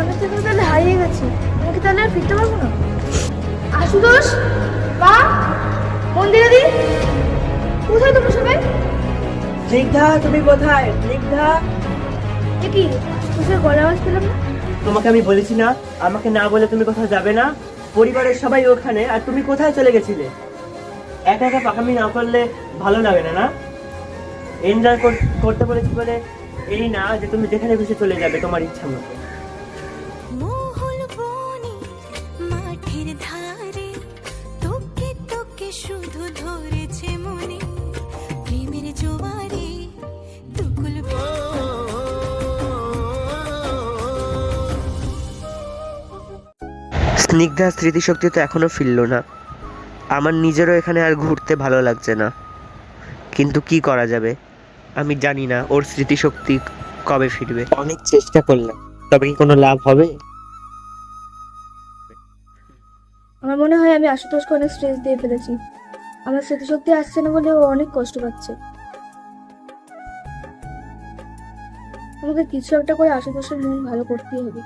আমি তো তাহলে হারিয়ে গেছি। আমি কি তাহলে আর ফিরতে পারব না? আশুতোষ? মা? মন্দিরে দি। কোথায় তোমরা সবাই? স্নিগ্ধা তুমি কোথায়? স্নিগ্ধা। এ কি? আশুতোষের গলা আওয়াজ পেলাম না। তোমাকে আমি বলেছি না আমাকে না বলে তুমি কোথাও যাবে না। পরিবারের সবাই ওখানে আর তুমি কোথায় চলে গেছিলে? একা একা পাকামি না করলে ভালো লাগে না না? এনজয় করতে বলেছি বলে এই না যে তুমি যেখানে খুশি চলে যাবে তোমার ইচ্ছা মতো। স্নিগ্ধার স্মৃতিশক্তি তো এখনও ফিরল না। আমার নিজেরও এখানে আর ঘুরতে ভালো লাগছে না। কিন্তু কি করা যাবে? আমি জানি না ওর স্মৃতিশক্তি কবে ফিরবে। অনেক চেষ্টা করলাম তবে কি কোনো লাভ হবে? আমার মনে হয় আমি আশুতোষকে অনেক স্ট্রেস দিয়ে ফেলেছি। আমার স্মৃতিশক্তি আসছে না বলে ও অনেক কষ্ট পাচ্ছে। আমাকে কিছু একটা করে আশুতোষের মন ভালো করতেই হবে।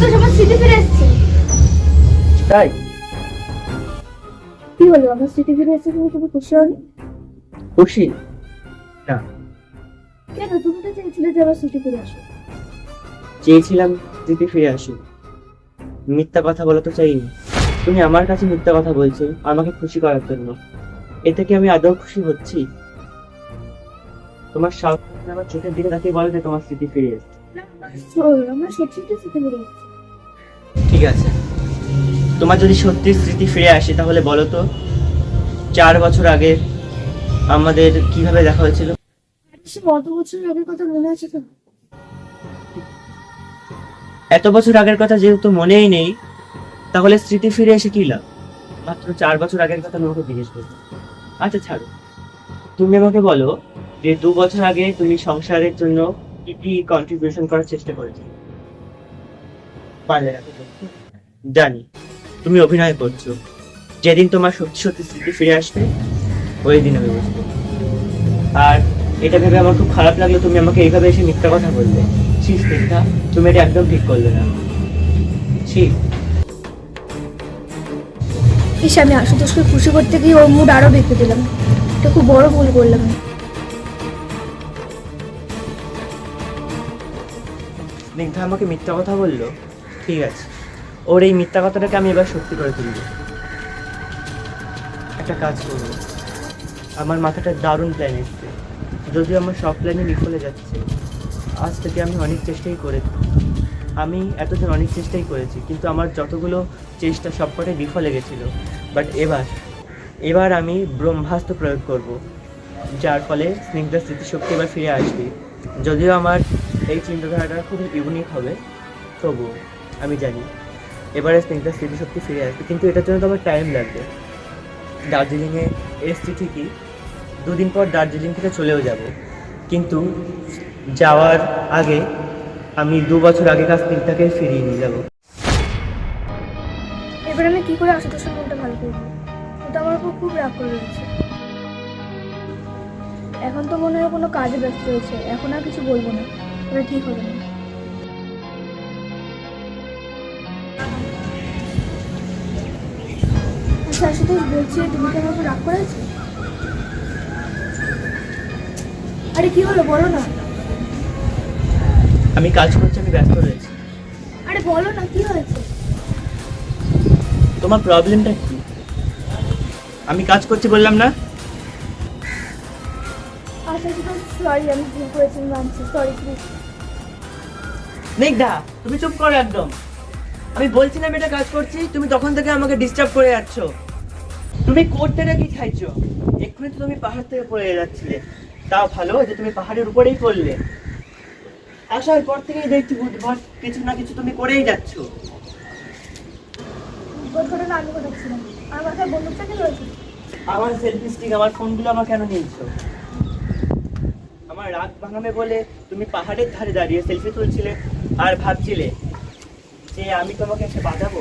আশুতোষ আমার স্মৃতি ফিরে এসছে। তাই? কি হলো আমার স্মৃতি ফিরে এসছে তুমি তুমি খুশি হওনি? খুশি? না। কেন? তুমি তো চেয়েছিলে যে আমার স্মৃতি ফিরে আসো। চেয়েছিলাম দিদি ফিরে আসি মিথ্যা কথা বলা তো চাইনি। তুমি আমার কাছে মিথ্যা কথা বলছো আমাকে খুশি করার জন্য। এতে কি আমি আদৌ খুশি হচ্ছি? তোমার সাহস আমার চোখের দিকে তাকিয়ে বলো যে তোমার স্মৃতি ফিরে এসছে। আমার- আমার সত্যি সত্যি স্মৃতি ফিরে এসছে। ঠিক আছে। তোমার যদি সত্যি স্মৃতি ফিরে আসে তাহলে বলো তো চার বছর আগে আমাদের কীভাবে দেখা হয়েছিল? কত বছর আগের কথা মনে আছে তো? এত বছর আগের কথা যেহেতু মনেই নেই তাহলে স্মৃতি ফিরে এসে কি লাভ? মাত্র চার বছর আগের কথা আমাকে জিজ্ঞেস করছ আচ্ছা ছাড়ো। তুমি আমাকে বলো যে দু বছর আগে তুমি সংসারের জন্য কি কি কন্ট্রিবিউশন করার চেষ্টা করেছ পারলে না। জানি তুমি অভিনয় করছ। যেদিন তোমার সত্যি সত্যি স্মৃতি ফিরে আসবে ওই দিন আমি বুঝব। আর এটা ভেবে আমার খুব খারাপ লাগল তুমি আমাকে এইভাবে এসে মিথ্যা কথা বললে। ছি স্নিগ্ধা তুমি এটা একদম ঠিক করলে না। ছি। ইস আমি আশুতোষকে খুশি করতে গিয়ে ওর মুড আরও বেঁকে দিলাম। এটা খুব বড় ভুল করলাম। স্নিগ্ধা আমাকে মিথ্যা কথা বলল? ঠিক আছে। ওর এই মিথ্যা কথাটাকে আমি এবার সত্যি করে তুলব। একটা কাজ করব। আমার মাথাটা দারুণ প্ল্যান এসছে। যদিও আমার সব প্ল্যানই বিফলে যাচ্ছে, আজ থেকে আমি অনেক চেষ্টাই করে আমি এতদিন অনেক চেষ্টাই করেছি, কিন্তু আমার যতগুলো চেষ্টা সবকটাই বিফলে গেছিল। বাট এবার এবার আমি ব্রহ্মাস্ত্র প্রয়োগ করব, যার ফলে স্নিগ্ধার স্মৃতিশক্তি এবার ফিরে আসবে। যদিও আমার এই চিন্তাধারাটা খুব ইউনিক হবে, তবুও। আমি জানি। এবারে স্নিগ্ধার স্মৃতিশক্তি ফিরে আসবে, কিন্তু এটার জন্য তো আমার টাইম লাগবে। দার্জিলিংয়ে এসছি ঠিকই, দুদিন পর দার্জিলিং থেকে চলেও যাব। কিন্তু যাওয়ার আগে আমি দু বছর আগেকার স্নিগ্ধাকে ফিরিয়ে নিয়ে যাব। এবার আমি কি করে আশুতোষের মনটা ভালো করব? ওটা আমার উপর খুব রাগ করে রয়েছে। এখন তো মনে হয় কোনো কাজে ব্যস্ত রয়েছে, এখন আর কিছু বলব না। ওটা ঠিক হবে? না আশুতোষ বলছি তুমি কি আমার রাগ করেছ? আরে কি হলো? বলো না। আমি কাজ করছি আমি ব্যস্ত রয়েছি। আরে বলো না কি হয়েছে? তোমার প্রবলেমটা কি? আমি কাজ করছি বললাম না? আচ্ছা সরি আমি ভুল করেছি মানছি সরি প্লিজ স্নিগ্ধা তুমি চুপ করো একদম। আমি বলছি না আমি এটা কাজ করছি তুমি তখন থেকে আমাকে ডিস্টার্ব করে যাচ্ছ। তুমি করতে কি চাইছো? এক্ষুনি তো তুমি পাহাড় থেকে পড়ে যাচ্ছিলে। তাও ভালো যে তুমি পাহাড়ের উপরেই পড়লে। আসার পর থেকেই দেখছি বুধবার কিছু না কিছু তুমি করেই যাচ্ছ। আমার সেলফি স্টিক আমার ফোনগুলো আমার কেন নিয়েছো? আমার রাগ ভাঙাবে বলে তুমি পাহাড়ের ধারে দাঁড়িয়ে সেলফি তুলছিলে আর ভাবছিলে যে আমি তোমাকে এসে বাঁচাবো